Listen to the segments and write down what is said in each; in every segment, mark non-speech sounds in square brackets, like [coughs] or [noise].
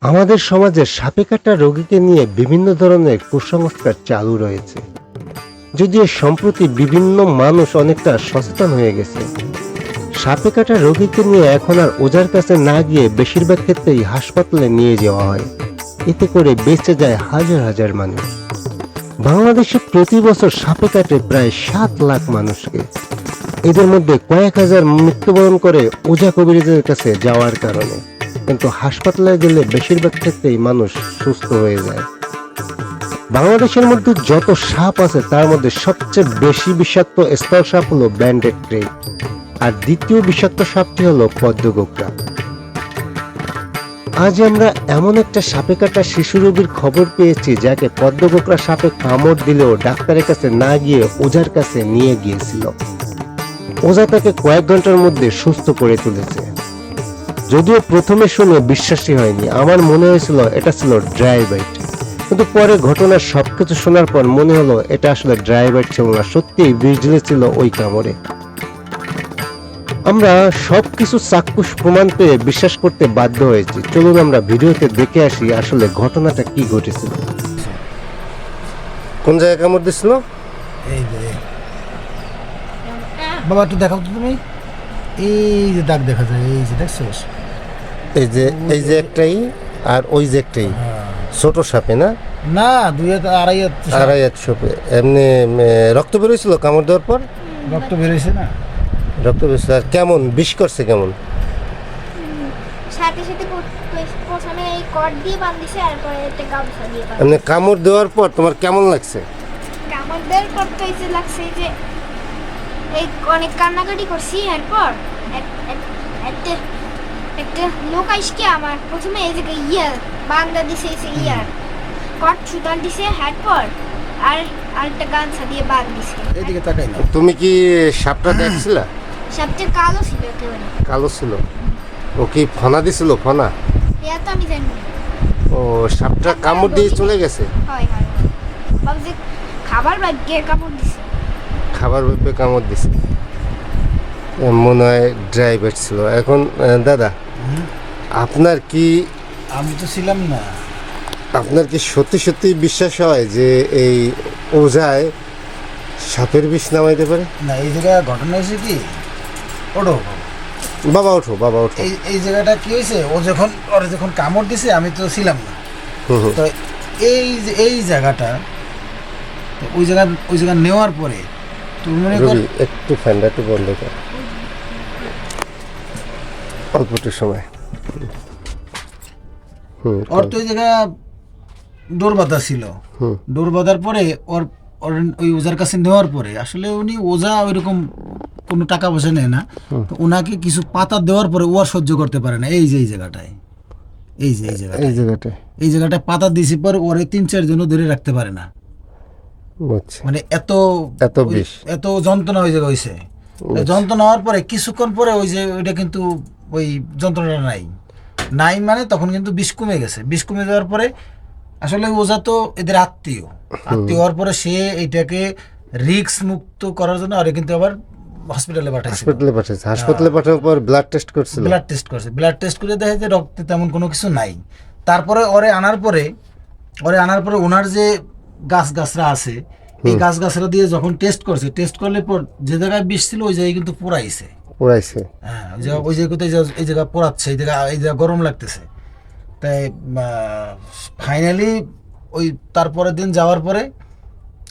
আমাদের সমাজে সাপে কাটা রোগীকে নিয়ে বিভিন্ন ধরনের কুসংস্কার চালু রয়েছে। যদিও সম্প্রতি বিভিন্ন মানুষ অনেকটা সচেতন হয়ে গেছে। সাপে কাটা রোগীকে নিয়ে এখন আর ওজার কাছে না গিয়ে বেশিরভাগ ক্ষেত্রেই হাসপাতালে নিয়ে যাওয়া হয়। এতে করে বেঁচে যায় হাজার হাজার মানুষ। বাংলাদেশে প্রতি বছর সাপে কাটে প্রায় সাত লাখ মানুষকে। এদের মধ্যে কয়েক হাজার মৃত্যুবরণ করে ওজা কবিরাজের কাছে যাওয়ার কারণে। কিন্তু হাসপাতালে গেলে বেশিরভাগ ক্ষেত্রেই মানুষ সুস্থ হয়ে যায়। বাংলাদেশের মধ্যে যত সাপ আছে, তার মধ্যে সবচেয়ে বেশি বিষাক্ত স্তর সাপ হলো ব্যান্ডেড ক্রেক আর দ্বিতীয় বিষাক্ত সাপটি হলো পদ্মগোকরা আজ আমরা এমন একটা সাপে কাটা শিশু রোগীর খবর পেয়েছি, যাকে পদ্মগোকরা সাপে কামড় দিলেও ডাক্তারের কাছে না গিয়ে ওঝার কাছে নিয়ে গিয়েছিল। ওঝা তাকে কয়েক ঘণ্টার মধ্যে সুস্থ করে তুলেছে। যদিও প্রথমে শুনে বিশ্বাসই হয়নি, আমার মনে হয়েছিল এটা ছিল ড্রাই বাইট কিন্তু পরে ঘটনার সবকিছু শোনার পর মনে হলো এটা আসলে ড্রাই বাইট ছিল না, সত্যিই বিষ ছিল ওই কামড়ে। আমরা সবকিছু চাক্ষুষ প্রমাণ পেয়ে বিশ্বাস করতে বাধ্য হয়েছি। চলুন আমরা ভিডিওতে দেখে আসি আসলে ঘটনাটা কি ঘটেছিল। কোন জায়গায় কামড় দিছিল বাবা, একটু দেখাও তো তুমি। এই যে দাগ দেখা যায়, এই যে দেখছ? এই যে এই যে একটাই আর ওই যে একটাই। ছোট সাপে না? না দুই আড়াই আড়াই হাত সাপে। এমনি রক্ত বেরোয়েছিল কামড় দেওয়ার পর? রক্ত বেরোইছে না। রক্ত আর কেমন? বিষ করছে কেমন? সাথে সাথে পো- পো- প্রথমে এই কট দিয়ে বান্ধিছে আর পরে একটা গামছা দিয়ে বান্ধ এমনি কামড় দেওয়ার পর তোমার কেমন লাগছে? যে এই অনেক কান্নাকাটি করছি এরপর একটা একটা লোক আইসকে আমার প্রথমে জায়গায় ইয়ার বান্দা দিছে এই যে ইয়ার। কট সুতান দিছে এরপর আর আরেকটা গামছা দিয়ে বাঁধ দিছে। এইদিকে তাকাই না। তুমি কি সাপটা দেখছিলা? সবচেয়ে কালো ছিল একেবারে। কালো ছিল। ও কি ফনা দিছিল ফনা? ইয়া তো আমি জানি না। ও সাপটা কামড় দিয়ে চলে গেছে? হয় হয় ভাবছি খাবার ভাগ্যে কাপড় দিছে। খাবার ভেবে কামড় দিছে। মনে হয় ড্রাইভার ছিল। এখন দাদা আপনার কি আমি তো ছিলাম না। আপনার কি সত্যি সত্যি বিশ্বাস হয় যে এই ওঝায় সাপের বিষ নামাইতে পারে? না এই জায়গায় ঘটনা হয়েছে কি? ওঠো। বাবা ওঠো বাবা ওঠো। এই এই জায়গাটা কি হয়েছে? ও যখন ওর যখন কামড় দিছে আমি তো ছিলাম না। তো এই এই জায়গাটা ওই জায়গা ওই জায়গা নেওয়ার পরে রবি একটু ফ্যানটা একটু বন্ধ কর। অল্প একটু সময়। হুম ওর তো ওই জায়গা ডোর বাঁধা ছিল। ডোর বাঁধার পরে ওর ওই ওজার কাছে নেওয়ার পরে আসলে উনি ওজা ওইরকম কোনো টাকা পয়সা নেয় না। তো ওনাকে কিছু পাতা দেওয়ার পরে ও আর সহ্য করতে পারে না। এই যে এই জায়গাটায়। এই যে এই জায়গাটা এই জায়গাটায়। এই জায়গাটায় পাতা দিয়েছি পরে ওরে তিন চার জনও ধরে রাখতে পারে না। মানে এত এত বিষ। এত যন্ত্রণা ওই জায়গায় হয়েছে যন্ত্রণা হওয়ার পরে কিছুক্ষণ পরে ওই যে ওইটা কিন্তু ওই যন্ত্রণা নাই। নাই মানে তখন কিন্তু বিষ কমে গেছে। বিষ কমে যাওয়ার পরে আসলে ওজা তো এদের আত্মীয়। আত্মীয় হওয়ার পরে সে এইটাকে রিক্স মুক্ত করার জন্য আরে কিন্তু আবার হসপিটালে পাঠাইছে। হাসপাতালে পাঠাচ্ছে হাসপাতালে পাঠানোর পর ব্লাড টেস্ট করছিল। ব্লাড টেস্ট করছে। ব্লাড টেস্ট করে দেখা যায় রক্তে তেমন কোনো কিছু নাই। তারপরে ওরে আনার পরে ওরে আনার পরে ওনার যে গাছ গাছরা আছে এই গাছ গাছরা দিয়ে যখন টেস্ট করছে টেস্ট করলে পর যে জায়গায় বিষ ছিল ওই জায়গায় কিন্তু পোড়াইছে। পুরাইছে হ্যাঁ ওই জায়গা ওই জায়গাতে এই জায়গা পোড়াচ্ছে এই জায়গা এই জায়গা গরম লাগতেছে। তাই ফাইনালি ওই তারপরের দিন যাওয়ার পরে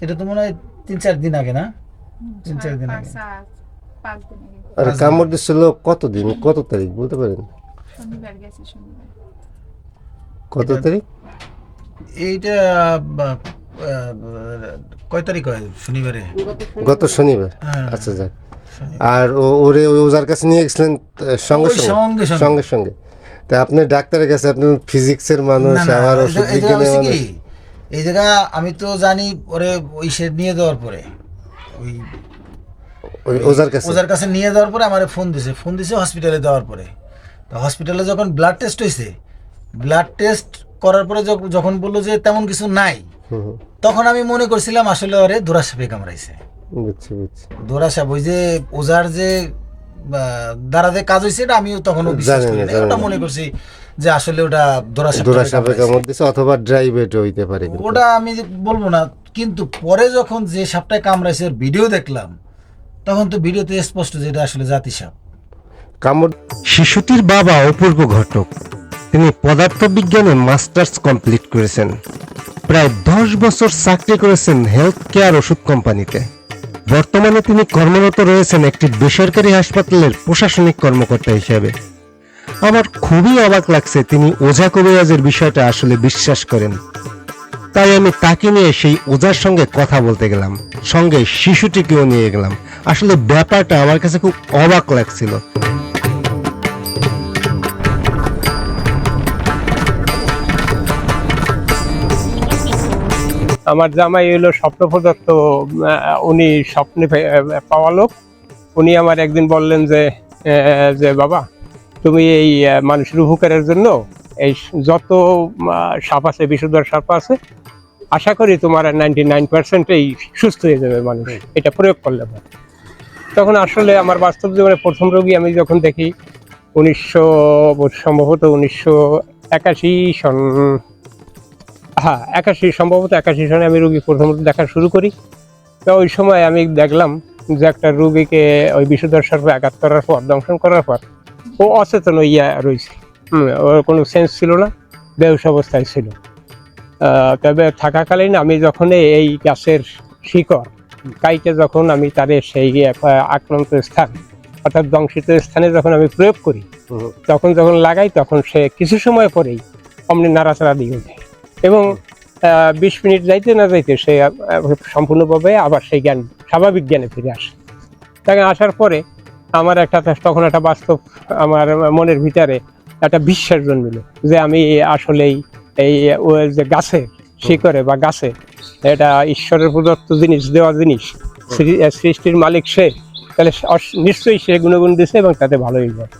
এটা তো মনে হয় তিন চার দিন আগে না? তিন চার দিন আগে। পাঁচ দিন। আগে আর কামড় দিছিল কতদিন? কত তারিখ বলতে পারেন? শনিবার গেছে শনিবার। কত তারিখ? এইটা কয় তারিখ হয়? শনিবারে? গত শনিবার। হ্যাঁ। আচ্ছা যাক। আর ও- ওরে ওজার কাছে নিয়ে গেছিলেন সঙ্গে সঙ্গে? সঙ্গে সঙ্গে। তা আপনি ডাক্তারের কাছে আপনি ফিজিক্সের মানুষ আমার ওষুধ বিজ্ঞানের মানুষ? এই জায়গা আমি তো জানি ওরে ওই সে নিয়ে দেওয়ার পরে। ওই ওজার কাছে? ওজার কাছে নিয়ে দেওয়ার পরে আমার ফোন দিছে। ফোন দিছে হসপিটালে দেওয়ার পরে। তো হসপিটালে যখন ব্লাড টেস্ট হয়েছে ব্লাড টেস্ট করার পরে যখন বলল যে তেমন কিছু নাই তখন আমি মনে করছিলাম আসলে ওরে দোরা সাপে কামড়াইছে। বুঝছি বুঝছি। দোরা সাপ ওই যে ওজার যে দাঁড়াতে কাজ হয়েছে এটা আমিও তখনও বিশ্বাস জানি করি না, না। জানি ওটা মনে করছি যে আসলে ওটা দোরা দোরা সাপে কামড় দিছে অথবা ড্রাই বেট হইতে পারে ওটা আমি বলব না কিন্তু পরে যখন যে সাপটায় কামড়াইছে ভিডিও দেখলাম তখন তো ভিডিওতে স্পষ্ট যে এটা আসলে জাতি সাপ। কামড় শিশুটির বাবা অপূর্ব ঘটক। তিনি পদার্থবিজ্ঞানে মাস্টার্স কমপ্লিট করেছেন। প্রায় দশ বছর চাকরি করেছেন হেলথ কেয়ার ওষুধ কোম্পানিতে। বর্তমানে তিনি কর্মরত রয়েছেন একটি বেসরকারি হাসপাতালের প্রশাসনিক কর্মকর্তা হিসেবে। আমার খুবই অবাক লাগছে তিনি ওঝা কবিরাজের বিষয়টা আসলে বিশ্বাস করেন। তাই আমি তাকে নিয়ে সেই ওঝার সঙ্গে কথা বলতে গেলাম, সঙ্গে শিশুটিকেও নিয়ে গেলাম। আসলে ব্যাপারটা আমার কাছে খুব অবাক লাগছিল। আমার জামাই হলো স্বপ্নপ্রদত্ত উনি স্বপ্নে পাওয়া লোক। উনি আমার একদিন বললেন যে যে বাবা তুমি এই মানুষের উপকারের জন্য এই যত সাপ আছে বিষধর সাপ আছে আশা করি তোমার নাইনটি নাইন পার্সেন্টেই সুস্থ হয়ে যাবে মানুষ। এটা প্রয়োগ করলে। তখন আসলে আমার বাস্তব জীবনে প্রথম রোগী আমি যখন দেখি উনিশশো সম্ভবত উনিশশো একাশি সন হ্যাঁ একাশি সম্ভবত একাশি সনে আমি রুগী প্রথমত দেখা শুরু করি। তো ওই সময় আমি দেখলাম যে একটা রুগীকে ওই বিষধর সর্পে আঘাত করার পর দংশন করার পর ও অচেতন ইয়া রয়েছে ওর কোনো সেন্স ছিল না বেহুশ অবস্থায় ছিল। তবে থাকাকালীন আমি যখন এই গাছের শিকড় কাইটে যখন আমি তাদের সেই আক্রান্ত স্থান অর্থাৎ দংশিত স্থানে যখন আমি প্রয়োগ করি তখন যখন লাগাই তখন সে কিছু সময় পরেই অমনি নাড়াচাড়া দিয়ে ওঠে। এবং বিশ মিনিট যাইতে না যাইতে সে সম্পূর্ণভাবে আবার সেই জ্ঞান, স্বাভাবিক জ্ঞানে ফিরে আসে। তাকে আসার পরে আমার একটা, তখন একটা বাস্তব, আমার মনের ভিতরে একটা বিশ্বাস জন্মিল যে আমি আসলেই এই যে গাছে, শিকড়ে বা গাছে, এটা ঈশ্বরের প্রদত্ত জিনিস, দেওয়া জিনিস সৃষ্টির মালিক সে, তাহলে নিশ্চয়ই সে গুণগুণ দিছে এবং তাতে ভালোই যায়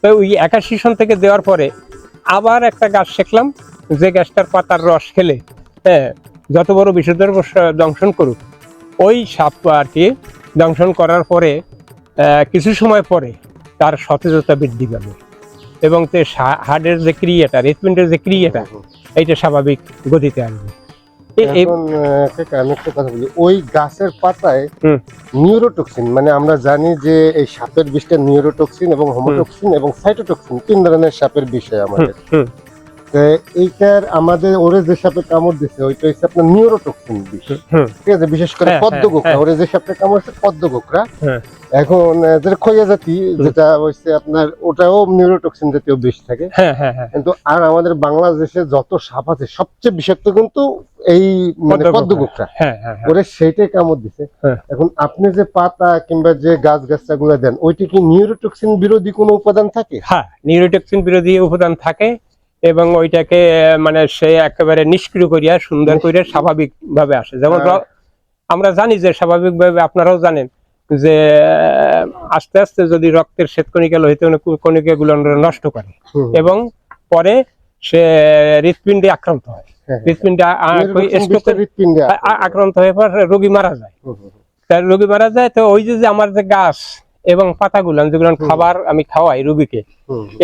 তো ওই একাশি সন থেকে দেওয়ার পরে আবার একটা গাছ শিখলাম যে গাছটার পাতার রস খেলে হ্যাঁ যত বড় বিষধর দংশন করুক ওই সাপ আর কি দংশন করার পরে কিছু সময় পরে তার সতেজতা বৃদ্ধি পাবে এবং তে হার্টের যে ক্রিয়াটা হৃৎপিণ্ডের যে ক্রিয়াটা এইটা স্বাভাবিক গতিতে কাকা, আমি একটা কথা বলি ওই গাছের পাতায় নিউরোটক্সিন মানে আমরা জানি যে এই সাপের বিষটা নিউরোটক্সিন এবং হোমোটক্সিন এবং সাইটোটক্সিন তিন ধরনের সাপের বিষয় আমাদের। এইটার আমাদের ওরে যে সাপে কামড় দিছে ওইটা হচ্ছে আপনার নিউরোটক্সিন বিষ। ঠিক আছে? বিশেষ করে হ্যাঁ, পদ্ম হ্যাঁ, হ্যাঁ। ওরে যে সাপটা কামড়ছে পদ্ম। এখন যেটা খৈয়া জাতি যেটা হচ্ছে আপনার ওটাও নিউরোটক্সিন জাতীয় বিষ থাকে। কিন্তু আর আমাদের বাংলাদেশে যত সাপ আছে সবচেয়ে বিষাক্ত কিন্তু এই মানে পদ্ম গোকরা। ওরে সেইটাই কামড় দিছে। এখন আপনি যে পাতা কিংবা যে গাছ গাছটা গুলো দেন ওইটা কি নিউরোটক্সিন বিরোধী কোনো উপাদান থাকে? হ্যাঁ নিউরোটক্সিন বিরোধী উপাদান থাকে। এবং ওইটাকে মানে সে একেবারে নিষ্ক্রিয় করিয়া সুন্দর করিয়া স্বাভাবিক ভাবে আসে। যেমন হ্যাঁ। আমরা জানি যে স্বাভাবিক ভাবে আপনারাও জানেন যে আস্তে আস্তে যদি রক্তের শ্বেতকণিকা লোহিত কণিকা গুলো নষ্ট করে এবং পরে সে হৃৎপিণ্ডে আক্রান্ত হয়। হ্যাঁ। হৃৎপিণ্ডে বিষটা হৃৎপিণ্ডে আক্রান্ত। হয়ে পর রোগী মারা যায়। তার রোগী মারা যায় তো ওই যে আমার যে গাছ এবং পাতাগুলো যেগুলো খাবার আমি খাওয়াই রুগীকে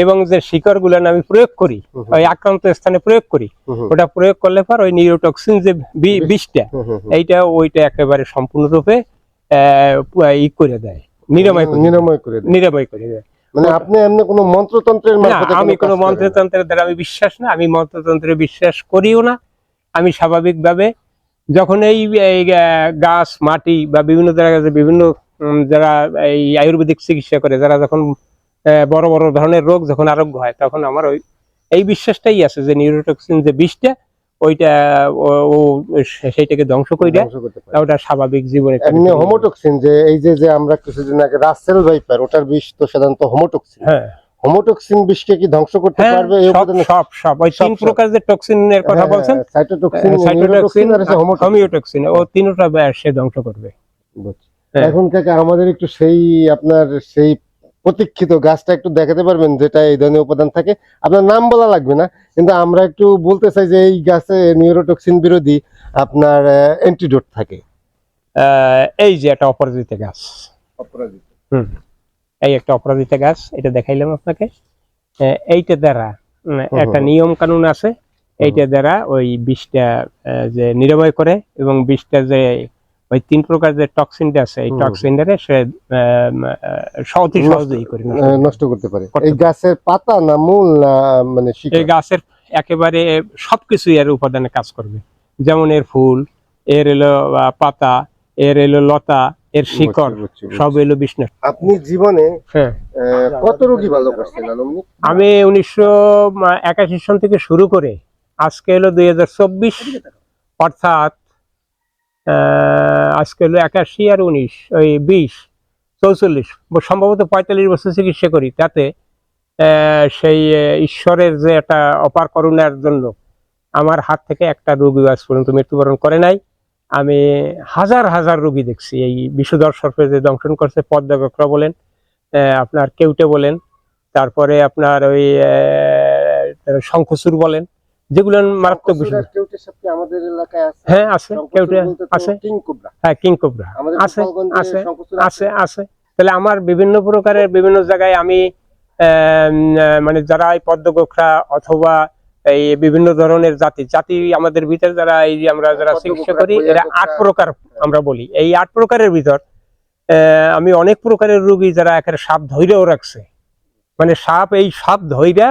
এবং যে শিকড়গুলো আমি প্রয়োগ করি ওই আক্রান্ত স্থানে প্রয়োগ করি ওটা প্রয়োগ করলে পর ওই নিউরোটক্সিন যে বিষটা। এইটা ওইটা একেবারে সম্পূর্ণরূপে ই করে দেয় নিরাময় করে দেয়। নিরাময় করে নিরাময় করে দেয় মানে আপনি এমনি কোনো মন্ত্রতন্ত্রের আমি কোনো? মন্ত্রতন্ত্রের দ্বারা আমি বিশ্বাস না আমি মন্ত্রতন্ত্রে বিশ্বাস করিও না আমি স্বাভাবিকভাবে যখন এই গাছ মাটি বা বিভিন্ন জায়গায় বিভিন্ন যারা এই আয়ুর্বেদিক চিকিৎসা করে যারা যখন বড় বড় ধরনের রোগ যখন আরোগ্য হয় তখন আমার ওই এই বিশ্বাসটাই আছে যে নিউরোটক্সিন যে বিষটা ওইটা ও- সেইটাকে ধ্বংস করে। ওটা স্বাভাবিক জীবনে এমনি হোমোটক্সিন যে এই যে যে আমরা কিছুদিন আগে রাসেল ভাইপার ওটার বিষ তো সাধারণত হোমোটক্সিন হ্যাঁ। হোমোটক্সিন বিষকে কি ধ্বংস করতে হ্যাঁ পারবে এই সব সব সব। ওই সব, তিন প্রকার যে টক্সিনের কথা হ্যাঁ, বলছেন সাইটোটক্সিন সাইটোটক্সিন আর হোমোটক্সিন হোমিওটক্সিন ও তিনটা সে ধ্বংস করবে। বুঝছি। হ্যাঁ। এখন কাকা আমাদের একটু সেই আপনার সেই প্রতীক্ষিত গাছটা একটু দেখাতে পারবেন যেটা এই ধরনের উপাদান থাকে। আপনার নাম বলা লাগবে না কিন্তু আমরা একটু বলতে চাই যে এই গাছে নিউরোটক্সিন বিরোধী আপনার অ্যান্টিডোট থাকে। এই যে একটা অপরাজিত গাছ। হুম। এই একটা অপরাজিতা গাছ এটা দেখাইলাম আপনাকে। এইটা দ্বারা একটা নিয়ম কানুন আছে। এইটা দ্বারা ওই বিষটা যে নিরাময় করে এবং বিষটা যে ওই তিন প্রকার যে টক্সিনটা আছে এই টক্সিনটারে সে অতি সহজেই করে নষ্ট করতে পারে। এই গাছের পাতা না মূল না মানে এই গাছের একেবারে সবকিছু এর উপাদানে কাজ করবে। যেমন এর ফুল এর এলো পাতা এর এলো লতা এর শিকড়। সব এলো বিষ্ণু আপনি জীবনে হ্যাঁ। কত রোগী ভালো করছেন আমি উনিশশো একাশি সন থেকে শুরু করে আজকে হলো দুই হাজার চব্বিশ অর্থাৎ আজকে হলো একাশি আর উনিশ, ওই বিশ, চৌচল্লিশ সম্ভবত পঁয়তাল্লিশ বছর চিকিৎসা করি তাতে সেই ঈশ্বরের যে একটা অপার করুণার জন্য আমার হাত থেকে একটা রোগী আজ পর্যন্ত মৃত্যুবরণ করে নাই। আমি হাজার হাজার রোগী দেখছি, এই বিশুদ্ধর সর্পে যে দংশন করছে, পদ্মা বলেন আপনার কেউটে বলেন, তারপরে আপনার ওই শঙ্খচূড় বলেন যেগুলো মারাত্মক বিষয়। আমাদের এলাকায় আছে। হ্যাঁ আছে। কেউটে আছে। King cobra. হ্যাঁ কিং কোবরা। আছে আছে আছে আছে। তাহলে আমার বিভিন্ন প্রকারের বিভিন্ন জায়গায় আমি মানে যারা এই পদ্মগোখরা অথবা এই বিভিন্ন ধরনের জাতি জাতি আমাদের ভিতরে যারা এই যে আমরা যারা চিকিৎসা করি এরা আট প্রকার আমরা বলি। এই আট প্রকারের ভিতর আহ, আমি অনেক প্রকারের রুগী যারা একের সাপ ধৈর্যও রাখছে। মানে সাপ এই সাপ ধৈর্যা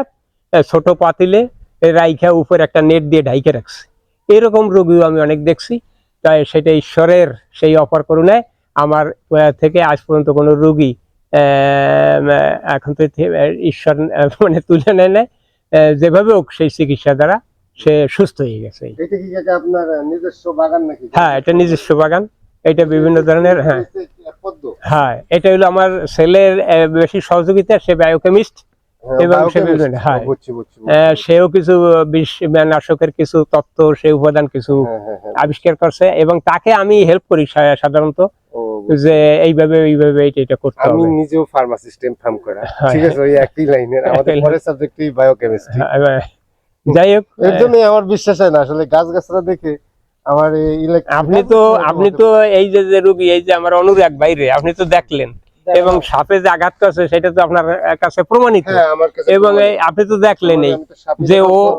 ছোট পাতিলে রাইখা উপর একটা নেট দিয়ে ঢাইকে রাখছে। এরকম রোগীও আমি অনেক দেখছি তাই সেটা ঈশ্বরের সেই অপার করুণায় আমার থেকে আজ পর্যন্ত কোনো রোগী এখন তো ঈশ্বর মানে তুলে নেয় না আহ, যেভাবে হোক সেই চিকিৎসা দ্বারা সে সুস্থ হয়ে গেছে। এটা কি আপনার নিজস্ব বাগান নাকি? হ্যাঁ এটা নিজস্ব বাগান। এটা বিভিন্ন ধরনের হ্যাঁ। হ্যাঁ এটা হলো আমার ছেলের বেশি সহযোগিতা সে বায়োকেমিস্ট এবং হ্যাঁ। বুঝছি আহ, বুঝছি। সেও কিছু বিষ নাশকের কিছু তত্ত্ব সে উপাদান কিছু হ্যাঁ, হ্যাঁ, হ্যাঁ। আবিষ্কার করছে এবং তাকে আমি হেল্প করি সাধারণত যে এইভাবে এইভাবে এটা করতে আমি নিজেও ফার্মাসিস্ট এম ফার্ম করা হ্যাঁ। ঠিক আছে ওই একই লাইনের আমাদের পরের সাবজেক্টই বায়োকেমিস্ট্রি হ্যাঁ, যাই হোক এর জন্য আমার বিশ্বাস হয় না আসলে গাছ গাছরা দেখে আমার আপনি তো আপনি তো এই যে যে রুগী এই যে আমার অনুরাগ বাইরে আপনি তো দেখলেন এবং সাপে যে আঘাত করছে সেটা তো আপনার কাছে প্রমাণিত। হ্যাঁ এবং আপনি তো দেখলেন এই যে ও-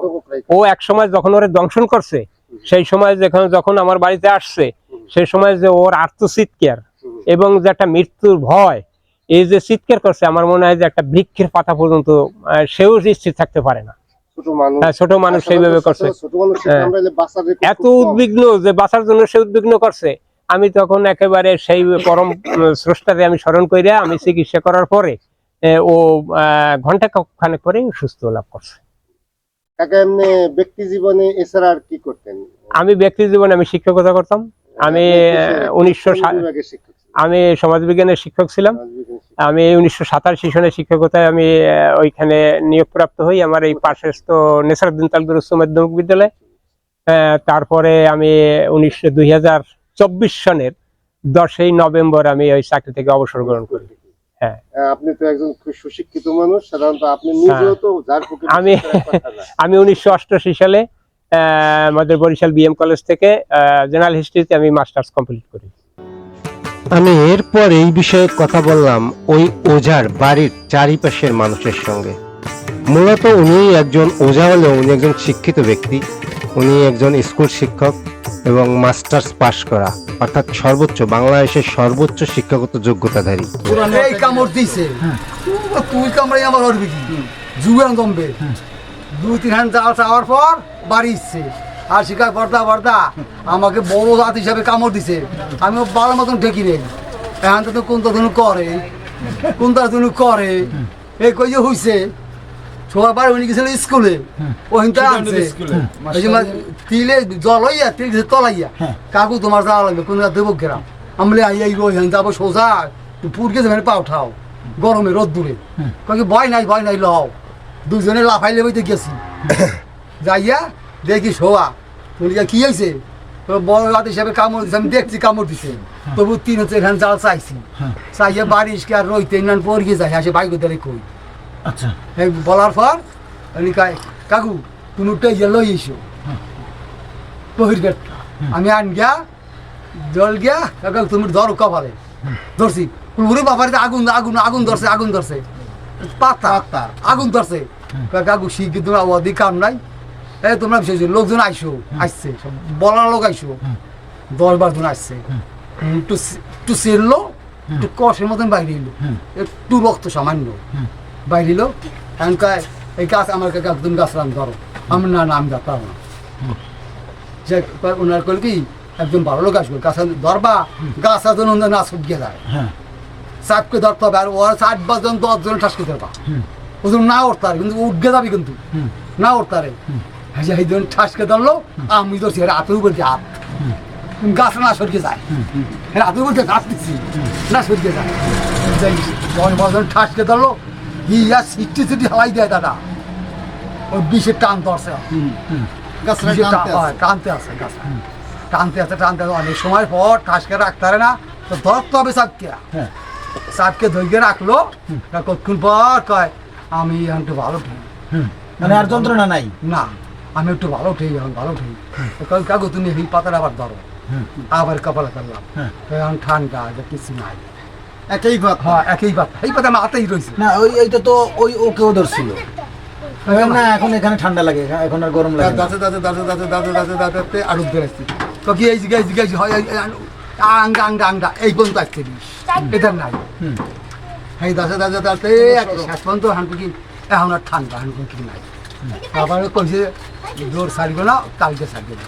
ও এক সময় যখন ওরে দংশন করছে সেই সময় যখন যখন আমার বাড়িতে আসছে সেই সময় যে ওর আত্মচিৎকার। এবং যে একটা মৃত্যুর ভয় এই যে চিৎকার করছে আমার মনে হয় যে একটা বৃক্ষের পাতা পর্যন্ত সেও স্থির থাকতে পারে না। ছোট মানুষ। হ্যাঁ, ছোট মানুষ সেইভাবে করছে। হ্যাঁ। এত উদ্বিগ্ন যে বাঁচার জন্য সে উদ্বিগ্ন করছে আমি তখন একেবারে সেই পরম উম, স্রষ্টারে আমি স্মরণ করে আমি চিকিৎসা করার পরে ও আহ, ঘণ্টা খানেক পরে সুস্থ লাভ করছে। ব্যক্তি জীবনে এছাড়া আর কি করতেন? আমি ব্যক্তি জীবনে আমি শিক্ষকতা করতাম। আমি উনিশশো আমি সমাজবিজ্ঞানের শিক্ষক ছিলাম। আমি উনিশশো সাতাশি সনে শিক্ষকতায় আমি ওইখানে নিয়োগপ্রাপ্ত হই। আমার এই পার্শ্বস্থ নেসারুদ্দিন তালুকের উচ্চ মাধ্যমিক বিদ্যালয়। আহ, তারপরে আমি উনিশশো দুই হাজার চব্বিশ সনের দশই নভেম্বর আমি ওই চাকরি থেকে অবসর গ্রহণ করি। হ্যাঁ। আপনি তো একজন সুশিক্ষিত মানুষ সাধারণত আপনি নিজেও তো [laughs] আমি- উনিশশো সালে আমাদের বরিশাল বিএম কলেজ থেকে জেনারেল হিস্ট্রিতে আমি মাস্টার্স কমপ্লিট করি। আমি এরপর এই বিষয়ে কথা বললাম ওই ওঝার বাড়ির চারিপাশের মানুষের সঙ্গে। মূলত উনি একজন ওঝা হলেও উনি একজন শিক্ষিত ব্যক্তি। উনি একজন স্কুল শিক্ষক এবং মাস্টার্স পাশ করা অর্থাৎ সর্বোচ্চ বাংলাদেশের সর্বোচ্চ শিক্ষাগত যোগ্যতাধারী। এই কামড় দিছে। তুই কামড়াই আমার করবি কি? জুয়ান জমবে দুই তিন হান যাওয়া চাওয়ার পর বাড়ি ইচ্ছে আর শিকার বর্দা বর্দা আমাকে বড় জাত হিসাবে কামড় দিছে। আমি ও ভালো মতন ঢেকি নেই। এখন তো কোনটা ধনু করে কোনটা ধনু করে এই কই যে হইছে? সবার উনি গেছিল স্কুলে। ওহিনটা আনছে। ওই তিলে জল হইয়া তিল গেছে তলাইয়া। কাকু তোমার যাওয়া লাগবে কোন দেবো গেরাম আমলে আই এই রই হেন যাব সোজা। পুরকে যাবেন পা উঠাও গরমে রোদ দূরে কয়ে ভয় নাই ভয় নাই লও। দুজনে লাফাইলে বইতে গেছি। [coughs] যাইয়া দেখি শোয়া তুমি কি হয়েছে বড় রাত হিসাবে কামড় দিছে আমি দেখছি কামড় দিছে। তবু তিন হচ্ছে এখানে জাল চাইছি। চাইয়া বাড়িস কে আর রইতে নান পড়িয়ে যায় আসে বাইক ধরে কই? আচ্ছা। এই বলার পর কয় কাকু উঠে গিয়ে লই এসো বহির আমি আন গিয়া জল গিয়া কাকু তুমি ধরো কপালে ধরছি। পুরো বাবার আগুন আগুন আগুন ধরছে আগুন ধরছে। পাতা আগুন ধরছে। কাকু শিখি তোমরা অধিক কাম নাই? এ তোমরা বিশেষ লোকজন আইসো আসছে বলার লোক আইসো। দশ বার জন আসছে একটু একটু সেরলো একটু কষের মতন বাইরে এলো। একটু রক্ত সামান্য। বাইরে এলো এখন কয় এই গাছ আমার কাছে একদম গাছ রাম ধরো আমি না না আমি যাতে না। যে ওনার কল কি একজন ভালো লোক আসবে গাছ ধরবা গাছ আছে না ছুটকে যায়। হ্যাঁ। সাতকে ধরতে হবে আর ওরা ষাট বাজন দশ জন ঠাসকে ধরবা। ওজন না উঠতে পারে কিন্তু উঠকে যাবি কিন্তু। না উঠতে পারে। এই জন ঠাসকে ধরলো আমি ধরছি হাতের উপর হাত গাছ না সরকে যায়। হাতের উপর গাছ দিচ্ছি না সরকে যায়। দশ বাজন ঠাসকে ধরলো ইয়া সিটি সিটি হালাই দেয় দাদা। ওই বিষের টান ধরছে। টানতে আছে গাছ। টানতে আছে টানতে আছে। অনেক সময় পর ঠাসকে রাখতে পারে না। তো ধরতে হবে সাপকে। হ্যাঁ। সাপকে ধৈর্য রাখল। কতক্ষণ পর কয় আমি এখন একটু ভালো ঠিক মানে আর যন্ত্রণা নাই? না। আমি একটু ভালো ঠিক এখন ভালো কয় কাকু তুমি এই পাতাটা আবার ধরো। আবার কপালে করলাম। হ্যাঁ। এখন ঠান্ডা কিছু নাই। একই বাত। হ্যাঁ একই বাত। এই পাতা মাথাই রয়েছে। না ওই এইটা তো ওই ওকেও ধরছিল। না এখন এখানে ঠান্ডা লাগে এখন আর গরম লাগে দাঁতে দাঁতে দাঁতে দাঁতে দাঁতে দাঁতে দাঁতে আরও বেড়াচ্ছি তো কি এই জিজ্ঞাসা জিজ্ঞাসা হয় আঙ্গা আঙ্গা আঙ্গা এই পর্যন্ত আসছে এটা নাই। হ্যাঁ দাঁতে দাঁতে দাঁতে শেষ পর্যন্ত হাঁটুকি এখন আর ঠান্ডা হাঁটুকি নাই। আবার কইছে জোর সারিব না কালকে সারিব না।